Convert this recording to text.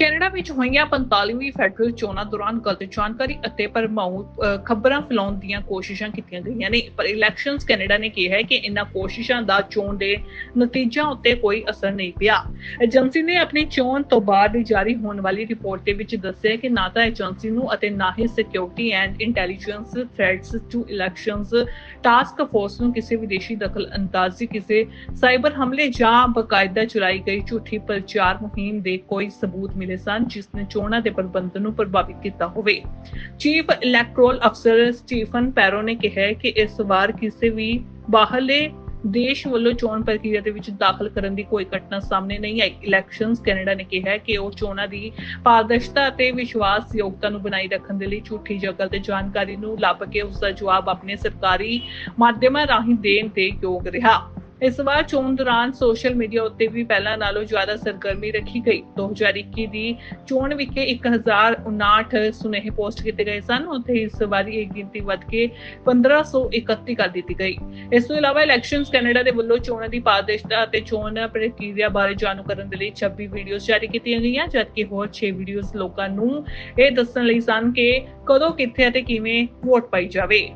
Canada ਵਿੱਚ ਹੋਈਆਂ 45ਵੀਂ federal ਚੋਣਾਂ ਦੌਰਾਨ ਗਲਤ ਜਾਣਕਾਰੀ ਅਤੇ ਭਰਮਾਊ ਖਬਰਾਂ ਫੈਲਾਉਣ ਦੀਆਂ ਕੋਸ਼ਿਸ਼ਾਂ ਕੀਤੀਆਂ ਗਈਆਂ ਨੇ। ਪਰ ਇਲੈਕਸ਼ਨਸ ਕੈਨੇਡਾ ਨੇ ਕਿਹਾ ਹੈ ਕਿ ਇਨ੍ਹਾਂ ਕੋਸ਼ਿਸ਼ਾਂ ਦਾ ਚੋਣ ਦੇ ਨਤੀਜਿਆਂ ਉੱਤੇ ਕੋਈ ਅਸਰ ਨਹੀਂ ਪਿਆ। ਏਜੰਸੀ ਨੇ ਆਪਣੀ ਚੋਣ ਤੋਂ ਬਾਅਦ ਜਾਰੀ ਹੋਣ ਵਾਲੀ ਰਿਪੋਰਟ ਦੇ ਵਿੱਚ ਦੱਸਿਆ ਕਿ ਨਾ ਤਾਂ ਏਜੰਸੀ ਨੂੰ ਅਤੇ ਨਾ ਹੀ security and intelligence threats to elections task force ਨੂੰ ਕਿਸੇ ਵਿਦੇਸ਼ੀ ਦਖਲ ਅੰਦਾਜ਼ੀ, ਕਿਸੇ ਸਾਈਬਰ ਹਮਲੇ ਜਾਂ ਬਕਾਇਦਾ ਚਲਾਈ ਗਈ ਝੂਠੀ ਪ੍ਰਚਾਰ ਮੁਹਿੰਮ ਦੇ ਕੋਈ ਸਬੂਤ ਮਿਲੇ ਸਨ, ਜਿਸ ਨੇ ਚੋਣਾਂ ਦੇ ਪ੍ਰਬੰਧਨ ਨੂੰ ਪ੍ਰਭਾਵਿਤ ਕੀਤਾ ਹੋਵੇ। ਚੀਫ ਇਲੈਕਟੋਰਲ ਅਫਸਰ ਸਟੀਫਨ ਪੈਰੋ ਨੇ ਕਿਹਾ ਕਿ ਇਸ ਵਾਰ ਕਿਸੇ ਵੀ ਬਾਹਰਲੇ ਦੇਸ਼ ਵੱਲੋਂ ਚੋਣ ਪ੍ਰਕਿਰਿਆ ਦੇ ਵਿੱਚ ਦਾਖਲ ਕਰਨ ਦੀ ਕੋਈ ਘਟਨਾ ਸਾਹਮਣੇ ਨਹੀਂ ਆਈ। ਇਲੈਕਸ਼ਨਸ ਕੈਨੇਡਾ ਨੇ ਕਿਹਾ ਕਿ ਉਹ ਚੋਣਾਂ ਦੀ ਪਾਰਦਰਸ਼ਤਾ ਅਤੇ ਵਿਸ਼ਵਾਸਯੋਗਤਾ ਨੂੰ ਬਣਾਈ ਰੱਖਣ ਦੇ ਲਈ ਝੂਠੀ ਜਾਂ ਤੇ ਜਾਣਕਾਰੀ ਨੂੰ ਲੱਭ ਕੇ ਉਸ ਦਾ ਜਵਾਬ ਆਪਣੇ ਸਰਕਾਰੀ ਮਾਧਿਅਮਾਂ ਰਾਹੀਂ ਦੇਣ ਦੇ ਯੋਗ ਰਿਹਾ। ਇਸ ਵਾਰ ਚੋਣ ਦੌਰਾਨ ਸੋਸ਼ਲ ਮੀਡੀਆ ਉੱਤੇ ਵੀ ਪਹਿਲਾਂ ਨਾਲੋਂ ਜ਼ਿਆਦਾ ਸਰਗਰਮੀ ਰੱਖੀ ਗਈ। 2021 ਦੀ ਚੋਣ ਵਿਖੇ 1059 ਸੁਨੇਹੇ ਪੋਸਟ ਕੀਤੇ ਗਏ ਸਨ। ਉੱਥੇ ਇਸ ਵਾਰੀ ਇਹ ਗਿਣਤੀ ਵੱਧ ਕੇ 1531 ਕਰ ਦਿੱਤੀ ਗਈ। ਇਸ ਤੋਂ ਇਲਾਵਾ ਇਲੈਕਸ਼ਨਸ ਕੈਨੇਡਾ ਦੇ ਵੱਲੋਂ ਚੋਣਾਂ ਦੀ ਪਾਰਦਰਸ਼ਤਾ ਅਤੇ ਚੋਣ ਪ੍ਰਕਿਰਿਆ ਬਾਰੇ ਜਾਣੂ ਕਰਨ ਦੇ ਲਈ 26 ਵੀਡੀਓਜ਼ ਜਾਰੀ ਕੀਤੀਆਂ ਗਈਆਂ, ਜਦਕਿ ਹੋਰ 6 ਵੀਡੀਓਜ਼ ਲੋਕਾਂ ਨੂੰ ਇਹ ਦੱਸਣ ਲਈ ਸਨ ਕਿ ਕਦੋਂ, ਕਿੱਥੇ ਅਤੇ ਕਿਵੇਂ ਵੋਟ ਪਾਈ ਜਾਵੇ।